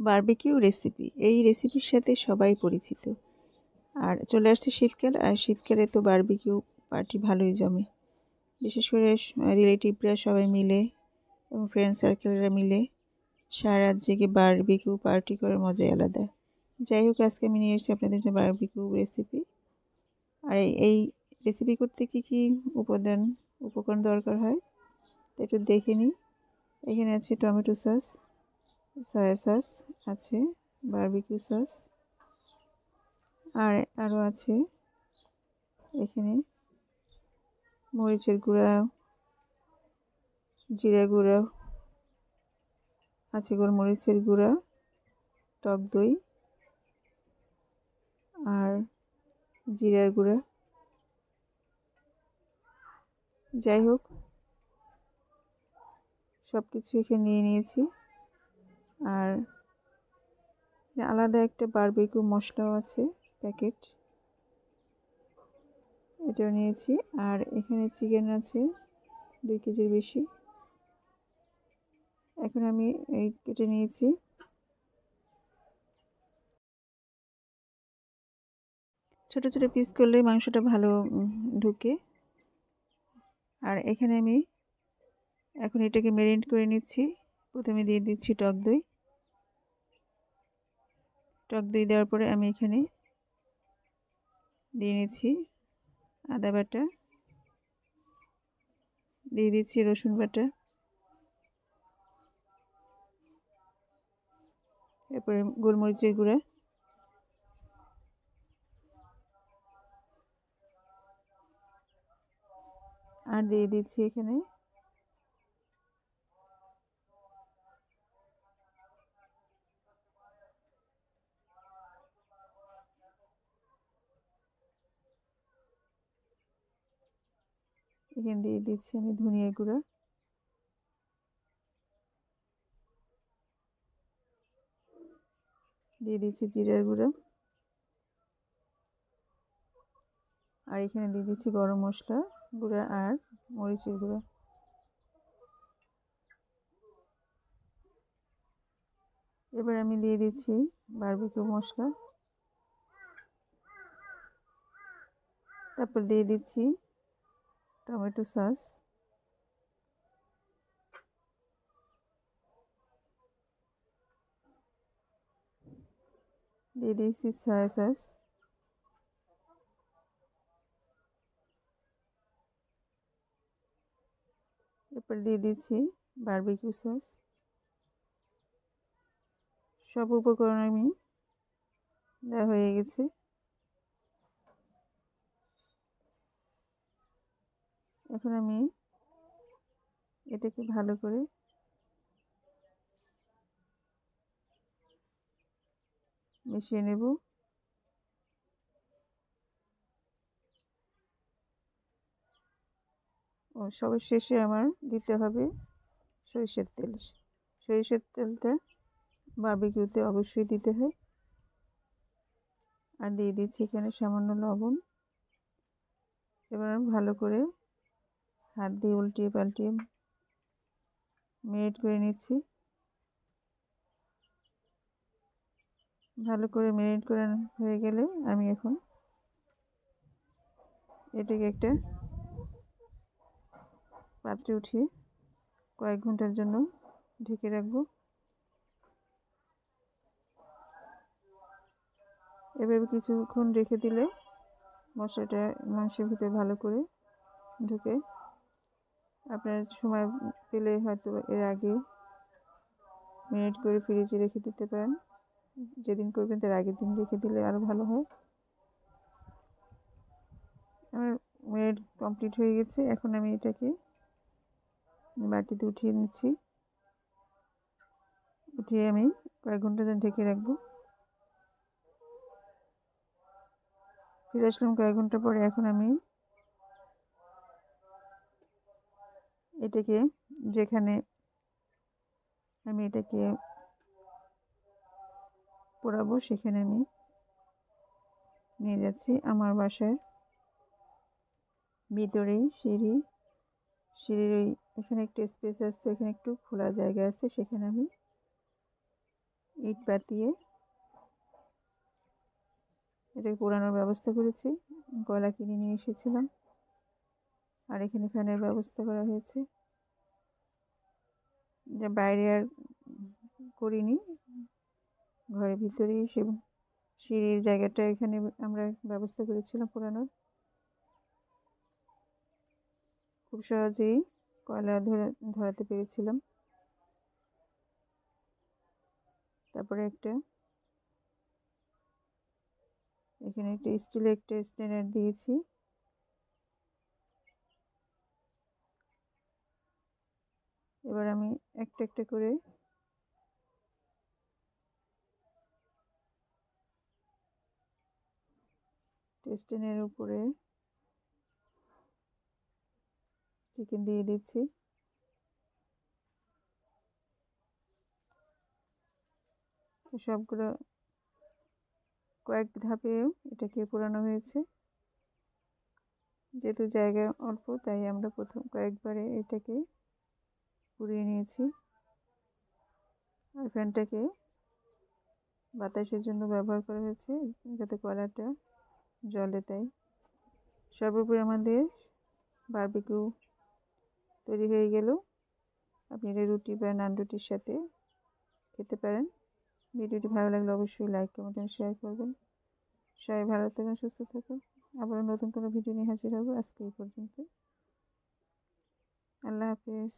Barbecue recipe. এই রেসিপির সাথে সবাই পরিচিত। আর চলে আসছে শীতকাল, আর শীতকালে তো বার্বিকিউ পার্টি ভালোই জমে। বিশেষ করে রিলেটিভরা সবাই মিলে এবং ফ্রেন্ড সার্কেলরা মিলে সারা রাত জেগে বারবিকিউ পার্টি করার মজাই আলাদা। যাই হোক, আজকে আমি নিয়ে এসেছি আপনাদের জন্য বারবিকিউ রেসিপি। আর এই রেসিপি করতে কি কি উপাদান, উপকরণ দরকার হয় তো একটু দেখে নিই। এখানে আছে টমেটো সস সয়া সস আছে বারবিকিউ সস আর আরও আছে। এখানে মরিচের গুঁড়া, জিরা গুঁড়া, আছে গোলমরিচের গুঁড়া, টক দই, আর জিরার গুঁড়া। যাই হোক সব কিছু এখানে নিয়ে নিয়েছি। আর আলাদা একটা বারবিকিউ মশলাও আছে প্যাকেট এটাও নিয়েছি। আর এখানে চিকেন আছে, দুই কেজির বেশি। এখন আমি এই কেটে নিয়েছি। ছোট ছোট পিস করলে মাংসটা ভালো ঢুকে। আর এখানে আমি এখন এটাকে মেরিনেট করে নিচ্ছি। প্রথমে দিয়ে দিচ্ছি টক দই। টক দই দেওয়ার পরে আমি এখানে দিয়ে নিচ্ছি আদা বাটা, দিয়ে দিচ্ছি রসুন বাটা। এরপরে গোলমরিচের গুঁড়া। আর দিয়ে দিচ্ছি এখানে এখানে দিয়ে দিচ্ছি আমি ধনিয়া গুঁড়া। দিয়ে দিচ্ছি জিরার গুঁড়া। আর এখানে দিয়ে দিচ্ছি গরম মশলা গুঁড়া আর মরিচের গুঁড়া। এবার আমি দিয়ে দিচ্ছি বারবিকিউ মশলা। তারপর দিয়ে দিচ্ছি টমেটো সস। দিয়ে দিয়েছি সয়া সস এরপর দিয়ে দিচ্ছি বারবিকিউ সস সব উপকরণ আমি দেওয়া হয়ে গেছে। এখন আমি এটাকে ভালো করে মিশিয়ে নেব। ও সবার শেষে আমার দিতে হবে সরিষার তেল। সরিষার তেলটা বারবিকিউতে অবশ্যই দিতে হয়। আর দিয়ে দিচ্ছি এখানে সামান্য লবণ। এবার ভালো করে হাত দিয়ে উল্টিয়ে পাল্টিয়ে মেরিট করে নিচ্ছি। ভালো করে মেরিনেট করে হয়ে গেলে আমি এখন এটাকে একটা পাত্রে উঠিয়ে কয়েক ঘণ্টার জন্য ঢেকে রাখব। এভাবে কিছুক্ষণ রেখে দিলে মশলাটা মাংসের ভিতরে ভালো করে ঢুকে আপনার সময় পেলে হয়তো এর আগে মিনিট করে ফ্রিজে রেখে দিতে পারেন। যেদিন করবেন তার আগের দিন রেখে দিলে আরও ভালো হয়। আমার মিনিট কমপ্লিট হয়ে গেছে, এখন আমি এটাকে বাটিতে উঠিয়ে নিচ্ছি। উঠিয়ে আমি কয়েক ঘণ্টা যেন ঢেকে রাখব। ফিরে আসলাম কয়েক ঘণ্টা পরে, এখন আমি এটাকে যেখানে আমি এটাকে পোড়াবো, সেখানে আমি নিয়ে যাচ্ছি আমার বাসার ভিতরেই সিঁড়ি। সিঁড়ির ওই এখানে একটা স্পেস আছে, এখানে একটু খোলা জায়গা আছে, সেখানে আমি ইট পাতিয়ে এটাকে পোড়ানোর ব্যবস্থা করেছি। গলা কিনে নিয়ে এসেছিলাম। আর এখানে ফ্যানের ব্যবস্থা করা হয়েছে। যা বাইরে আর করিনি। ঘরের ভিতরেই সে সিঁড়ির জায়গাটা এখানে আমরা ব্যবস্থা করেছিলাম পোড়ানোর। খুব সহজেই কয়লা ধরে, ধরাতে পেরেছিলাম। তারপরে একটা এখানে একটা স্টিলের একটা স্ট্যান্ডার্ড দিয়েছি। এবার আমি একটা একটা করে টেস্টেনের উপরে চিকেন দিয়ে দিচ্ছি। সবগুলো কয়েক ধাপে এটাকে পোড়ানো হয়েছে। যেহেতু জায়গা অল্প, তাই আমরা প্রথম কয়েকবারে এটাকে পুড়িয়ে নিয়েছি। আর ফ্যানটাকে বাতাসের জন্য ব্যবহার করা হয়েছে, যাতে কলাটা জলে তাই সর্বোপরি আমাদের বারবিকিউ তৈরি হয়ে গেল। আপনি এটা রুটি বা নান রুটির সাথে খেতে পারেন। ভিডিওটি ভালো লাগলে অবশ্যই লাইক, কমেন্ট শেয়ার করবেন। সবাই ভালো থাকুন সুস্থ থাকুন আবারও নতুন কোনো ভিডিও নিয়ে হাজির হব আজকে এই পর্যন্ত। আল্লাহ হাফেজ।